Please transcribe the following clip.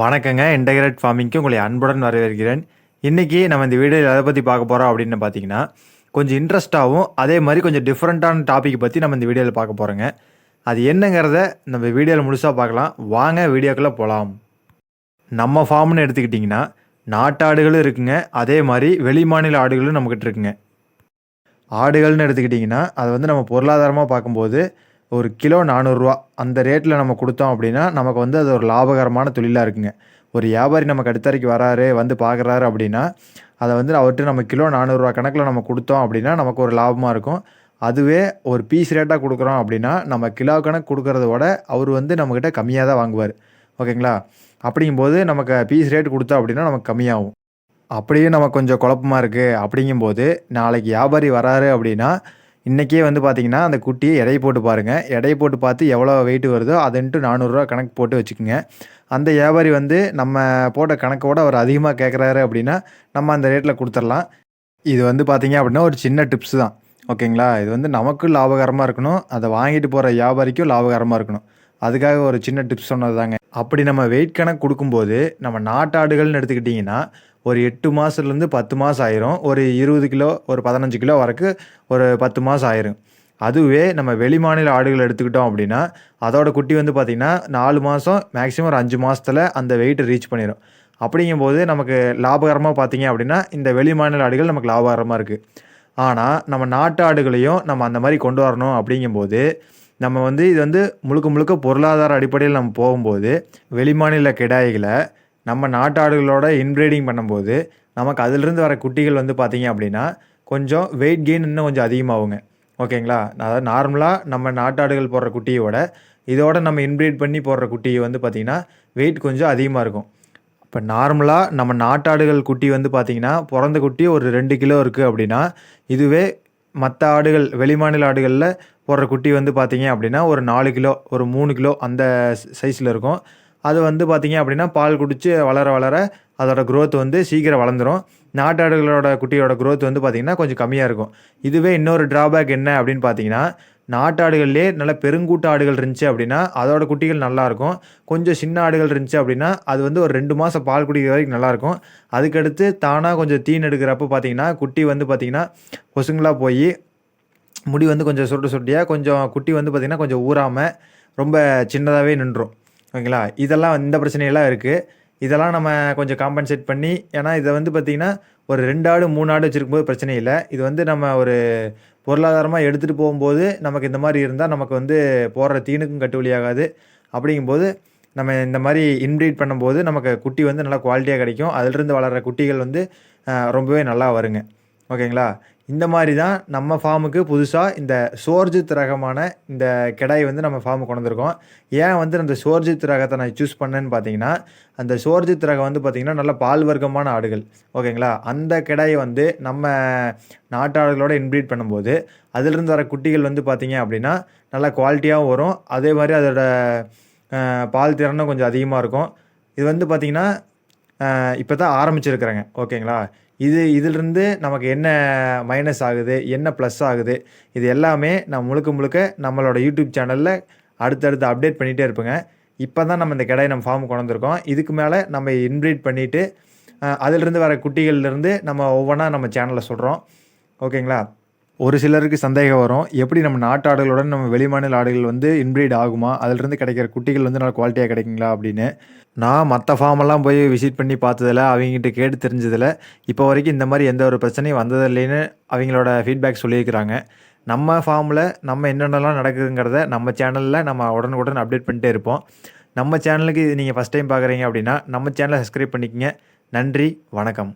வணக்கங்க. இன்டகிரேட் ஃபார்மிங்க்கு உங்களை அன்புடன் வரவேற்கிறேன். இன்றைக்கி நம்ம இந்த வீடியோவில் எதை பற்றி பார்க்க போகிறோம் அப்படின்னு பார்த்தீங்கன்னா கொஞ்சம் இன்ட்ரெஸ்ட்டாகவும் அதே மாதிரி கொஞ்சம் டிஃப்ரெண்ட்டான டாப்பிக் பற்றி நம்ம இந்த வீடியோவில் பார்க்க போகிறோங்க அது என்னங்கிறத நம்ம வீடியோவில் முழுசாக பார்க்கலாம். வாங்க வீடியோக்குள்ளே போகலாம் நம்ம ஃபார்ம்னு எடுத்துக்கிட்டிங்கன்னா நாட்டாடுகளும் இருக்குங்க. அதே மாதிரி வெளி மாநில ஆடுகளும் நம்மக்கிட்ட இருக்குங்க. ஆடுகள்னு எடுத்துக்கிட்டிங்கன்னா அதை வந்து நம்ம பொருளாதாரமாக பார்க்கும்போது ஒரு கிலோ நானூறுரூவா அந்த ரேட்டில் நம்ம கொடுத்தோம் அப்படின்னா நமக்கு வந்து அது ஒரு லாபகரமான தொழிலாக இருக்குங்க. ஒரு வியாபாரி நமக்கு அடுத்தரைக்கு வராரு வந்து பார்க்குறாரு அப்படின்னா அதை வந்து அவர்கிட்ட நம்ம கிலோ நானூறுரூவா கணக்கில் நம்ம கொடுத்தோம் அப்படின்னா நமக்கு ஒரு லாபமாக இருக்கும். அதுவே ஒரு பீஸ் ரேட்டாக கொடுக்குறோம் அப்படின்னா நம்ம கிலோ கணக்கு கொடுக்குறத விட அவர் வந்து நம்மக்கிட்ட கம்மியாக தான் வாங்குவார். ஓகேங்களா? அப்படிங்கும்போது நமக்கு பீஸ் ரேட் கொடுத்தோம் அப்படின்னா நமக்கு கம்மியாகும். அப்படியே நமக்கு கொஞ்சம் குழப்பமா இருக்குது அப்படிங்கும்போது நாளைக்கு வியாபாரி வராரு அப்படின்னா இன்றைக்கே வந்து பார்த்தீங்கன்னா அந்த குட்டியை எடை போட்டு பாருங்கள் எடை போட்டு பார்த்து எவ்வளோ வெயிட் வருதோ அதுன்ட்டு நானூறுரூவா கணக்கு போட்டு வச்சுக்கோங்க. அந்த வியாபாரி வந்து நம்ம போட்ட கணக்கோட அவர் அதிகமாக கேட்குறாரு அப்படின்னா நம்ம அந்த ரேட்டில் கொடுத்துடலாம். இது வந்து பார்த்தீங்க அப்படின்னா ஒரு சின்ன டிப்ஸ் தான். ஓகேங்களா? இது வந்து நமக்கும் லாபகரமாக இருக்கணும். அதை வாங்கிட்டு போகிற வியாபாரிக்கும் லாபகரமாக இருக்கணும். அதுக்காக ஒரு சின்ன டிப்ஸ் சொன்னது தாங்க அப்படி நம்ம வெயிட் கணக்கு கொடுக்கும்போது நம்ம நாட்டாடுகள்னு எடுத்துக்கிட்டிங்கன்னா ஒரு எட்டு மாதத்துலேருந்து பத்து மாதம் ஆயிரும். ஒரு இருபது கிலோ ஒரு பதினஞ்சு கிலோ வரைக்கும் ஒரு பத்து மாதம் ஆயிரும். அதுவே நம்ம வெளி மாநில ஆடுகள் எடுத்துக்கிட்டோம் அப்படின்னா அதோட குட்டி வந்து பார்த்திங்கன்னா நாலு மாதம் மேக்ஸிமம் ஒரு அஞ்சு மாதத்தில் அந்த வெயிட்டை ரீச் பண்ணிடும் அப்படிங்கும்போது நமக்கு லாபகரமாக பார்த்தீங்க அப்படின்னா இந்த வெளி மாநில ஆடுகள் நமக்கு லாபகரமாக இருக்குது ஆனால் நம்ம நாட்டு ஆடுகளையும் நம்ம அந்த மாதிரி கொண்டு வரணும் அப்படிங்கும்போது நம்ம வந்து இது வந்து முழுக்க முழுக்க பொருளாதார அடிப்படையில் நம்ம போகும்போது வெளிமாநில கிடாய்களை நம்ம நாட்டு ஆடுகளோட இன்ப்ரீடிங் பண்ணும்போது நமக்கு அதிலிருந்து வர குட்டிகள் வந்து பார்த்தீங்க அப்படின்னா கொஞ்சம் வெயிட் கெயின் இன்னும் கொஞ்சம் அதிகமாகுங்க. ஓகேங்களா? அதாவது நார்மலாக நம்ம நாட்டாடுகள் போடுற குட்டியோட இதோட நம்ம இன்ப்ரீட் பண்ணி போடுற குட்டி வந்து பார்த்திங்கன்னா வெயிட் கொஞ்சம் அதிகமாக இருக்கும். இப்போ நார்மலாக நம்ம நாட்டாடுகள் குட்டி வந்து பார்த்திங்கன்னா பிறந்த குட்டி ஒரு ரெண்டு கிலோ இருக்குது அப்படின்னா இதுவே மற்ற ஆடுகள் வெளிமாநில ஆடுகளில் போடுற குட்டி வந்து பார்த்திங்க அப்படின்னா ஒரு நாலு கிலோ ஒரு மூணு கிலோ அந்த சைஸில் இருக்கும். அது வந்து பார்த்திங்க அப்படின்னா பால் குடித்து வளர வளர அதோட க்ரோத் வந்து சீக்கிரம் வளர்ந்துரும். நாட்டாடுகளோட குட்டியோட க்ரோத் வந்து பார்த்திங்கன்னா கொஞ்சம் கம்மியாக இருக்கும். இதுவே இன்னொரு ட்ராபேக் என்ன அப்படின்னு பார்த்தீங்கன்னா நாட்டாடுகள்லேயே நல்ல பெருங்கூட்ட ஆடுகள் இருந்துச்சு அப்படின்னா அதோட குட்டிகள் நல்லாயிருக்கும் கொஞ்சம் சின்ன ஆடுகள் இருந்துச்சு அப்படின்னா அது வந்து ஒரு ரெண்டு மாதம் பால் குடிக்கிற வரைக்கும் நல்லாயிருக்கும் அதுக்கடுத்து தானாக கொஞ்சம் தீன் எடுக்கிறப்ப பார்த்தீங்கன்னா குட்டி வந்து பார்த்திங்கன்னா கொசுங்களாக போய் முடி வந்து கொஞ்சம் சுருட்டு சுருட்டியாக கொஞ்சம் குட்டி வந்து பார்த்திங்கன்னா கொஞ்சம் ஊறாமல் ரொம்ப சின்னதாகவே நின்றுடும் ஓகேங்களா? இதெல்லாம் இந்த பிரச்சனையெல்லாம் இருக்குது இதெல்லாம் நம்ம கொஞ்சம் காம்பன்சேட் பண்ணி ஏன்னா இதை வந்து பார்த்திங்கன்னா ஒரு ரெண்டு ஆடு மூணு ஆடு வச்சுருக்கும்போது பிரச்சனை இல்லை. இது வந்து நம்ம ஒரு பொருளாதாரமாக எடுத்துகிட்டு போகும்போது நமக்கு இந்த மாதிரி இருந்தால் நமக்கு வந்து போடுற தீனுக்கும் கட்டுவலி ஆகாது அப்படிங்கும்போது நம்ம இந்த மாதிரி இன்ப்ரீட் பண்ணும்போது நமக்கு குட்டி வந்து நல்லா குவாலிட்டியாக கிடைக்கும். அதிலிருந்து வளர்கிற குட்டிகள் வந்து ரொம்பவே நல்லா வருங்க. ஓகேங்களா? இந்த மாதிரி தான் நம்ம ஃபார்முக்கு புதுசாக இந்த சோர்ஜித் ரகமான இந்த கிடாயை வந்து நம்ம ஃபார்முக்கு கொண்டு வந்திருக்கோம் ஏன் வந்து அந்த சோர்ஜித் ரகத்தை நான் சூஸ் பண்ணேன்னு பார்த்தீங்கன்னா அந்த சோர்ஜித் ரகம் வந்து பார்த்திங்கன்னா நல்ல பால் வர்க்கமான ஆடுகள். ஓகேங்களா? அந்த கிடாயை வந்து நம்ம நாட்டாடுகளோட இன்ப்ரீட் பண்ணும்போது அதிலிருந்து வர குட்டிகள் வந்து பார்த்திங்க அப்படின்னா நல்லா குவாலிட்டியாகவும் வரும். அதே மாதிரி அதோட பால் திறனும் கொஞ்சம் அதிகமாக இருக்கும். இது வந்து பார்த்திங்கன்னா இப்போ தான் ஆரம்பிச்சிருக்கிறேங்க. ஓகேங்களா? இது இதிலிருந்து நமக்கு என்ன மைனஸ் ஆகுது என்ன ப்ளஸ் ஆகுது இது எல்லாமே நான் முழுக்க முழுக்க நம்மளோட யூடியூப் சேனலில் அடுத்தடுத்து அப்டேட் பண்ணிகிட்டே இருப்பேங்க. இப்போ தான் நம்ம இந்த கடையை நம்ம ஃபார்ம் கொண்டு வந்திருக்கோம் இதுக்கு மேலே நம்ம இன்ப்ரீட் பண்ணிவிட்டு அதிலிருந்து வர குட்டிகள்லேருந்து நம்ம ஒவ்வொன்றா நம்ம சேனலில் சொல்கிறோம் ஓகேங்களா ஒரு சிலருக்கு சந்தேகம் வரும். எப்படி நம்ம நாட்டு ஆடுகளுடன் நம்ம வெளிமாநில ஆடுகள் வந்து இன்ப்ரீட் ஆகுமா? அதிலிருந்து கிடைக்கிற குட்டிகள் வந்து நல்லா குவாலிட்டியாக கிடைக்குங்களா அப்படின்னு. நான் மற்ற ஃபார்மெல்லாம் போய் விசிட் பண்ணி பார்த்ததில் அவங்ககிட்ட கேட்டு தெரிஞ்சதில் இப்போ வரைக்கும் இந்த மாதிரி எந்த ஒரு பிரச்சனையும் வந்ததில்லைன்னு அவங்களோட ஃபீட்பேக் சொல்லியிருக்கிறாங்க. நம்ம ஃபார்மில் நம்ம என்னென்னலாம் நடக்குதுங்கிறத நம்ம சேனலில் நம்ம உடனுக்குடன் அப்டேட் பண்ணிட்டே இருப்போம். நம்ம சேனலுக்கு நீங்கள் ஃபஸ்ட் டைம் பார்க்குறீங்க அப்படின்னா நம்ம சேனலை சப்ஸ்கிரைப் பண்ணிக்கங்க. நன்றி வணக்கம்.